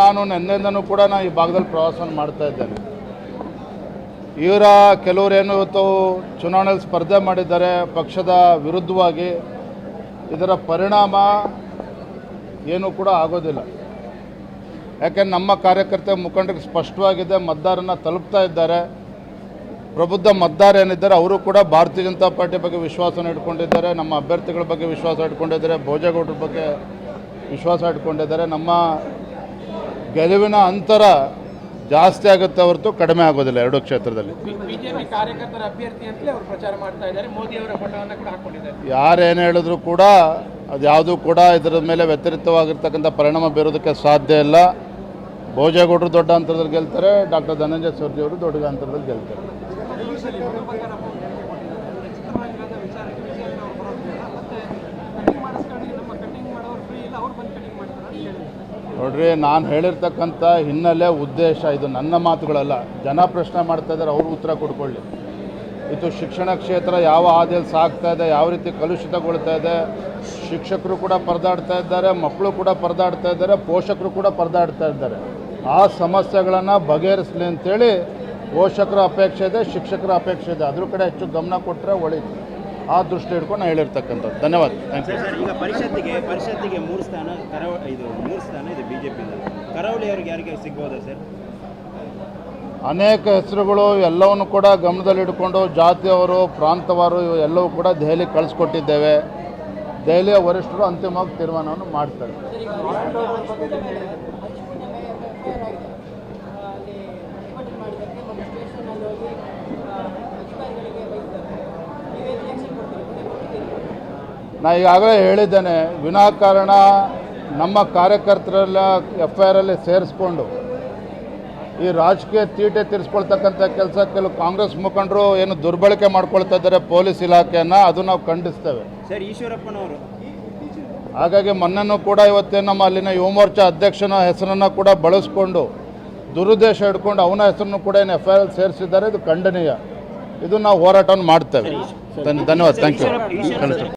ನಾನು ನಿನ್ನೆಯಿಂದನೂ ಕೂಡ ನಾನು ಈ ಭಾಗದಲ್ಲಿ ಪ್ರವಾಸವನ್ನು ಮಾಡ್ತಾ ಇದ್ದೇನೆ. ಇವರ ಕೆಲವರೇನು ಇವತ್ತು ಚುನಾವಣೆಯಲ್ಲಿ ಸ್ಪರ್ಧೆ ಮಾಡಿದ್ದಾರೆ, ಪಕ್ಷದ ವಿರುದ್ಧವಾಗಿ ಇದರ ಪರಿಣಾಮ ಏನೂ ಕೂಡ ಆಗೋದಿಲ್ಲ. ಯಾಕೆಂದ್ರೆ ನಮ್ಮ ಕಾರ್ಯಕರ್ತ ಮುಖಂಡರಿಗೆ ಸ್ಪಷ್ಟವಾಗಿದೆ ಮತದಾರನ ತಲುಪ್ತಾ ಇದ್ದಾರೆ. ಪ್ರಬುದ್ಧ ಮತದಾರ ಏನಿದ್ದಾರೆ, ಅವರು ಕೂಡ ಭಾರತೀಯ ಜನತಾ ಪಾರ್ಟಿ ಬಗ್ಗೆ ವಿಶ್ವಾಸನ ಇಟ್ಕೊಂಡಿದ್ದಾರೆ, ನಮ್ಮ ಅಭ್ಯರ್ಥಿಗಳ ಬಗ್ಗೆ ವಿಶ್ವಾಸ ಇಟ್ಕೊಂಡಿದ್ದಾರೆ ಭೋಜೇಗೌಡರ ಬಗ್ಗೆ ವಿಶ್ವಾಸ ಇಟ್ಕೊಂಡಿದ್ದಾರೆ, ನಮ್ಮ ಗೆಲುವಿನ ಅಂತರ ಜಾಸ್ತಿ ಆಗುತ್ತೆ ಹೊರತು ಕಡಿಮೆ ಆಗೋದಿಲ್ಲ ಎರಡು ಕ್ಷೇತ್ರದಲ್ಲಿ. ಬಿಜೆಪಿ ಕಾರ್ಯಕರ್ತರ ಅಭ್ಯರ್ಥಿ ಅಂತಲೇ ಅವರು ಪ್ರಚಾರ ಮಾಡ್ತಾ ಇದ್ದಾರೆ. ಮೋದಿ ಅವರ ಬಣ್ಣವನ್ನು ಕೂಡ ಹಾಕೊಂಡಿದ್ದಾರೆ. ಯಾರೇನು ಹೇಳಿದ್ರು ಕೂಡ ಅದು ಯಾವುದೂ ಕೂಡ ಇದರ ಮೇಲೆ ವ್ಯತಿರಿಕ್ತವಾಗಿರ್ತಕ್ಕಂಥ ಪರಿಣಾಮ ಬೀರೋದಕ್ಕೆ ಸಾಧ್ಯ ಇಲ್ಲ. ಭೋಜೇಗೌಡರು ದೊಡ್ಡ ಅಂತರದಲ್ಲಿ ಗೆಲ್ತಾರೆ ಡಾಕ್ಟರ್ ಧನಂಜಯ ಸರ್ಜಿ ಅವರು ದೊಡ್ಡ ಅಂತರದಲ್ಲಿ ಗೆಲ್ತಾರೆ. ನೋಡ್ರಿ, ನಾನು ಹೇಳಿರ್ತಕ್ಕಂಥ ಹಿನ್ನೆಲೆ ಉದ್ದೇಶ ಇದು ನನ್ನ ಮಾತುಗಳಲ್ಲ. ಜನ ಪ್ರಶ್ನೆ ಮಾಡ್ತಾ ಇದ್ದಾರೆ, ಅವರು ಉತ್ತರ ಕೊಡ್ಕೊಳ್ಳಿ. ಇದು ಶಿಕ್ಷಣ ಕ್ಷೇತ್ರ ಯಾವ ಹಾದಿಯಲ್ಲಿ ಸಾಗ್ತಾ ಇದೆ, ಯಾವ ರೀತಿ ಕಲುಷಿತಗೊಳ್ತಾ ಇದೆ, ಶಿಕ್ಷಕರು ಕೂಡ ಪರದಾಡ್ತಾ ಇದ್ದಾರೆ, ಮಕ್ಕಳು ಕೂಡ ಪರದಾಡ್ತಾ ಇದ್ದಾರೆ, ಪೋಷಕರು ಕೂಡ ಪರದಾಡ್ತಾ ಇದ್ದಾರೆ. ಆ ಸಮಸ್ಯೆಗಳನ್ನು ಬಗೆಹರಿಸಲಿ ಅಂತೇಳಿ ಪೋಷಕರ ಅಪೇಕ್ಷೆ ಇದೆ, ಶಿಕ್ಷಕರ ಅಪೇಕ್ಷೆ ಇದೆ. ಅದ್ರ ಕಡೆ ಹೆಚ್ಚು ಗಮನ ಕೊಟ್ಟರೆ ಒಳಿತು ಆ ದೃಷ್ಟಿ ಹಿಡ್ಕೊಂಡು ನಾನು ಹೇಳಿರ್ತಕ್ಕಂಥದ್ದು. ಧನ್ಯವಾದ. ಥ್ಯಾಂಕ್ ಯು ಸರ್ ಈಗ ಪರಿಷತ್ತಿಗೆ ಪರಿಷತ್ತಿಗೆ ಮೂರು ಸ್ಥಾನ ಕರಾವ ಇದು ಮೂರು ಸ್ಥಾನ ಇದೆ ಬಿ ಜೆ ಕರಾವಳಿ ಅವ್ರಿಗೆ ಯಾರಿಗೆ ಸಿಗ್ಬೋದಾ ಸರ್? ಅನೇಕ ಹೆಸರುಗಳು ಎಲ್ಲವನ್ನು ಕೂಡ ಗಮನದಲ್ಲಿಟ್ಟುಕೊಂಡು ಜಾತಿಯವರು ಪ್ರಾಂತವರು ಇವು ಎಲ್ಲವೂ ಕೂಡ ದೆಹಲಿ ಕಳಿಸ್ಕೊಟ್ಟಿದ್ದೇವೆ. ದೆಹಲಿಯ ವರಿಷ್ಠರು ಅಂತಿಮವಾಗಿ ತೀರ್ಮಾನವನ್ನು ಮಾಡ್ತಾರೆ. ನಾ ಈಗಾಗಲೇ ಹೇಳಿದ್ದೇನೆ ವಿನಾಕಾರಣ ನಮ್ಮ ಕಾರ್ಯಕರ್ತರೆಲ್ಲ ಎಫ್ ಐ ಆರಲ್ಲಿ ಸೇರಿಸ್ಕೊಂಡು ಈ ರಾಜಕೀಯ ತೀಟೆ ತೀರಿಸ್ಕೊಳ್ತಕ್ಕಂಥ ಕೆಲಸ ಕೆಲವು ಕಾಂಗ್ರೆಸ್ ಮುಖಂಡರು ಏನು ದುರ್ಬಳಕೆ ಮಾಡ್ಕೊಳ್ತಾ ಇದ್ದಾರೆ ಪೊಲೀಸ್ ಇಲಾಖೆಯನ್ನು ಅದು ನಾವು ಖಂಡಿಸ್ತೇವೆ. ಸರ್ ಈಶ್ವರಪ್ಪನವರು. ಹಾಗಾಗಿ ಮೊನ್ನೆನೂ ಕೂಡ ಇವತ್ತೇ ನಮ್ಮ ಅಲ್ಲಿನ ಯುವ ಮೋರ್ಚಾ ಅಧ್ಯಕ್ಷನ ಹೆಸರನ್ನು ಕೂಡ ಬಳಸ್ಕೊಂಡು ದುರುದ್ದೇಶ ಹಿಡ್ಕೊಂಡು ಅವನ ಹೆಸರನ್ನು ಕೂಡ ಏನು ಎಫ್ ಐ ಆರ್ ಸೇರಿಸಿದ್ದಾರೆ ಇದು ಖಂಡನೀಯ. ಇದು ನಾವು ಹೋರಾಟವನ್ನು ಮಾಡ್ತೇವೆ. ಧನ್ಯವಾದ. Thank you